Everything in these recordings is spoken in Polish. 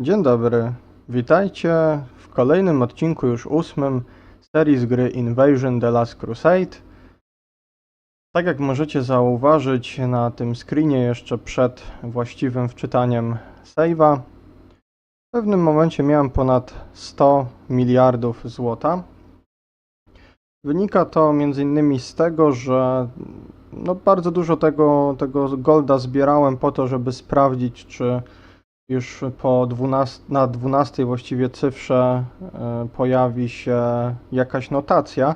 Dzień dobry, witajcie w kolejnym odcinku, już ósmym, serii z gry Invasion The Last Crusade. Tak jak możecie zauważyć na tym screenie jeszcze przed właściwym wczytaniem save'a, w pewnym momencie miałem ponad 100 miliardów złota. Wynika to m.in. z tego, że no bardzo dużo tego, tego golda zbierałem po to, żeby sprawdzić, czy już po 12, na 12 właściwie cyfrze e, pojawi się jakaś notacja.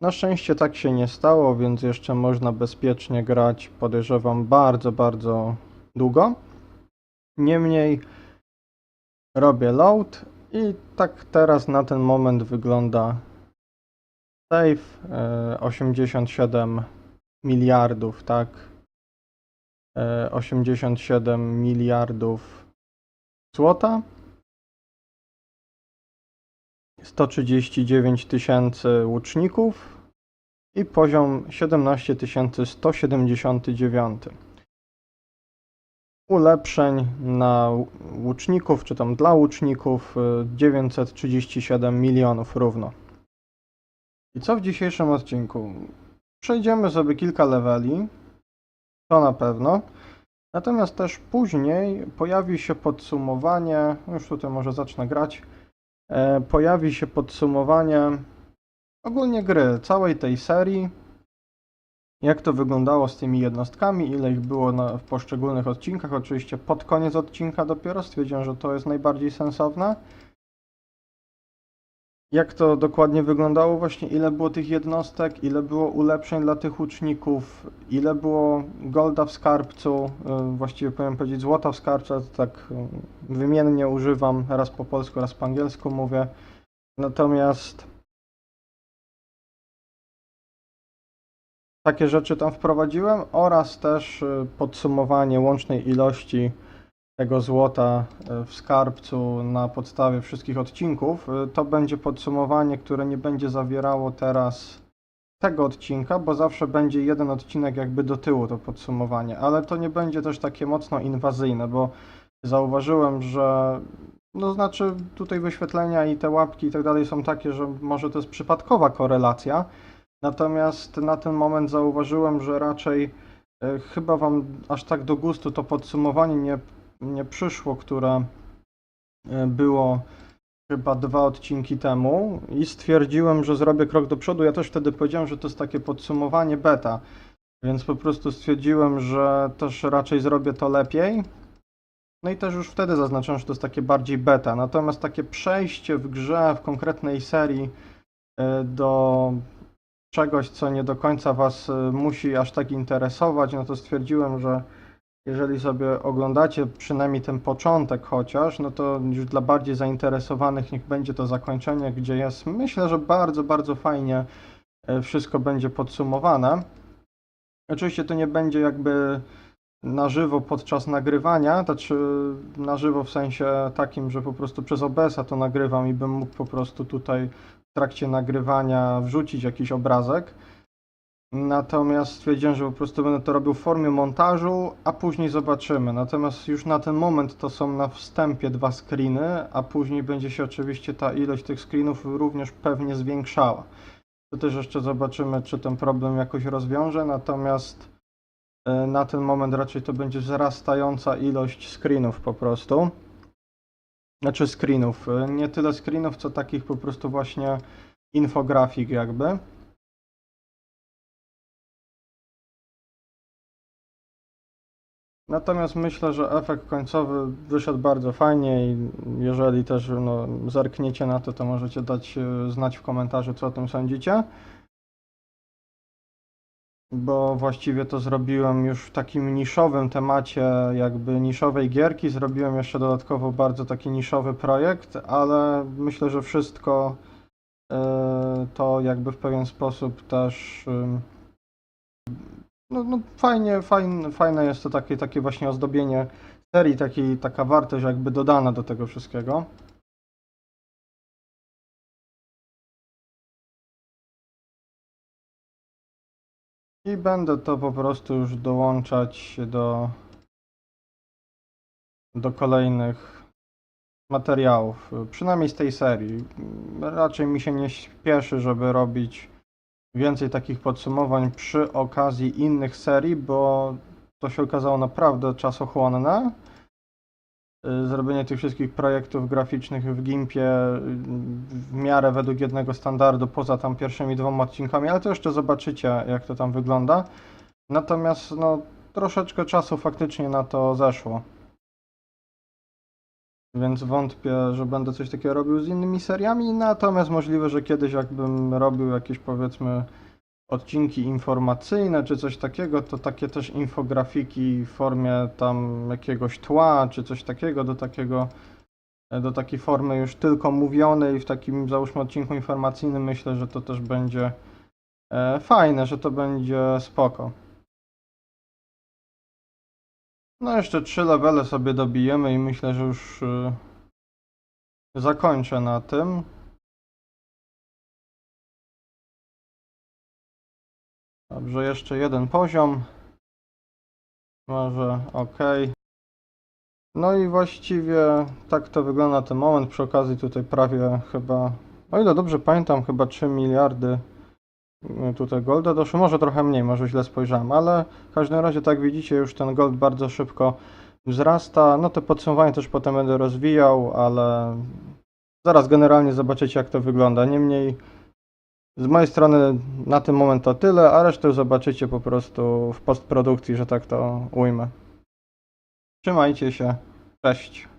Na szczęście tak się nie stało, więc jeszcze można bezpiecznie grać, podejrzewam, bardzo, bardzo długo. Niemniej robię load i tak teraz na ten moment wygląda save e, 87 miliardów, tak? E, 87 miliardów złota. 139 tysięcy łuczników i poziom 17 179. Ulepszeń na łuczników, czy tam dla łuczników y, 937 milionów równo. I co w dzisiejszym odcinku? Przejdziemy sobie kilka leveli, to na pewno. Natomiast też później pojawi się podsumowanie, już tutaj może zacznę grać, e, pojawi się podsumowanie ogólnie gry, całej tej serii, jak to wyglądało z tymi jednostkami, ile ich było na, w poszczególnych odcinkach. Oczywiście pod koniec odcinka dopiero stwierdziłem, że to jest najbardziej sensowne. Jak to dokładnie wyglądało, właśnie ile było tych jednostek, ile było ulepszeń dla tych łuczników, ile było golda w skarbcu, y, właściwie powinien powiedzieć złota w skarbcu, tak y, wymiennie używam, raz po polsku, raz po angielsku mówię. Natomiast takie rzeczy tam wprowadziłem oraz też y, podsumowanie łącznej ilości tego złota e, w skarbcu na podstawie wszystkich odcinków. E, To będzie podsumowanie, które nie będzie zawierało teraz tego odcinka, bo zawsze będzie jeden odcinek jakby do tyłu to podsumowanie, ale to nie będzie też takie mocno inwazyjne, bo zauważyłem, że no znaczy tutaj wyświetlenia i te łapki i tak dalej są takie, że może to jest przypadkowa korelacja, natomiast na ten moment zauważyłem, że raczej e, chyba Wam aż tak do gustu to podsumowanie nie nie przyszło, które e, było chyba dwa odcinki temu i stwierdziłem, że zrobię krok do przodu. Ja też wtedy powiedziałem, że to jest takie podsumowanie beta, więc po prostu stwierdziłem, że też raczej zrobię to lepiej. No i też już wtedy zaznaczyłem, że to jest takie bardziej beta. Natomiast takie przejście w grze, w konkretnej serii e, do czegoś, co nie do końca Was e, musi aż tak interesować, no to stwierdziłem, że jeżeli sobie oglądacie przynajmniej ten początek chociaż, no to już dla bardziej zainteresowanych niech będzie to zakończenie, gdzie jest, myślę, że bardzo, bardzo fajnie e, wszystko będzie podsumowane. Oczywiście to nie będzie jakby na żywo podczas nagrywania, znaczy na żywo w sensie takim, że po prostu przez OBS-a to nagrywam i bym mógł po prostu tutaj w trakcie nagrywania wrzucić jakiś obrazek. Natomiast stwierdziłem, że po prostu będę to robił w formie montażu, a później zobaczymy. Natomiast już na ten moment to są na wstępie dwa screeny, a później będzie się oczywiście ta ilość tych screenów również pewnie zwiększała. To też jeszcze zobaczymy, czy ten problem jakoś rozwiąże, natomiast e, na ten moment raczej to będzie wzrastająca ilość screenów po prostu. Znaczy screenów, e, nie tyle screenów, co takich po prostu właśnie infografik jakby. Natomiast myślę, że efekt końcowy wyszedł bardzo fajnie i jeżeli też no, zerkniecie na to, to możecie dać e, znać w komentarzu, co o tym sądzicie. Bo właściwie to zrobiłem już w takim niszowym temacie, jakby niszowej gierki. Zrobiłem jeszcze dodatkowo bardzo taki niszowy projekt, ale myślę, że wszystko e, to jakby w pewien sposób też no, no fajnie, fajne, fajne jest to takie, takie właśnie ozdobienie serii, taki, taka wartość jakby dodana do tego wszystkiego. I będę to po prostu już dołączać do, do kolejnych materiałów, przynajmniej z tej serii. Raczej mi się nie śpieszy, żeby robić więcej takich podsumowań przy okazji innych serii, bo to się okazało naprawdę czasochłonne. Y, Zrobienie tych wszystkich projektów graficznych w Gimpie y, w miarę według jednego standardu, poza tam pierwszymi dwoma odcinkami, ale to jeszcze zobaczycie, jak to tam wygląda. Natomiast no, troszeczkę czasu faktycznie na to zeszło. Więc wątpię, że będę coś takiego robił z innymi seriami, natomiast możliwe, że kiedyś jakbym robił jakieś powiedzmy odcinki informacyjne czy coś takiego, to takie też infografiki w formie tam jakiegoś tła czy coś takiego do takiego do takiej formy już tylko mówionej w takim załóżmy odcinku informacyjnym myślę, że to też będzie e, fajne, że to będzie spoko. No jeszcze trzy levele sobie dobijemy i myślę, że już y, zakończę na tym. Dobrze, jeszcze jeden poziom. Może ok. No i właściwie tak to wygląda ten moment. Przy okazji tutaj prawie chyba, o ile dobrze pamiętam, chyba 3 miliardy tutaj golda doszło. Może trochę mniej, może źle spojrzałem, ale w każdym razie tak widzicie już ten gold bardzo szybko wzrasta. No to podsumowanie też potem będę rozwijał, ale zaraz generalnie zobaczycie jak to wygląda. Niemniej z mojej strony na ten moment to tyle, a resztę zobaczycie po prostu w postprodukcji, że tak to ujmę. Trzymajcie się. Cześć.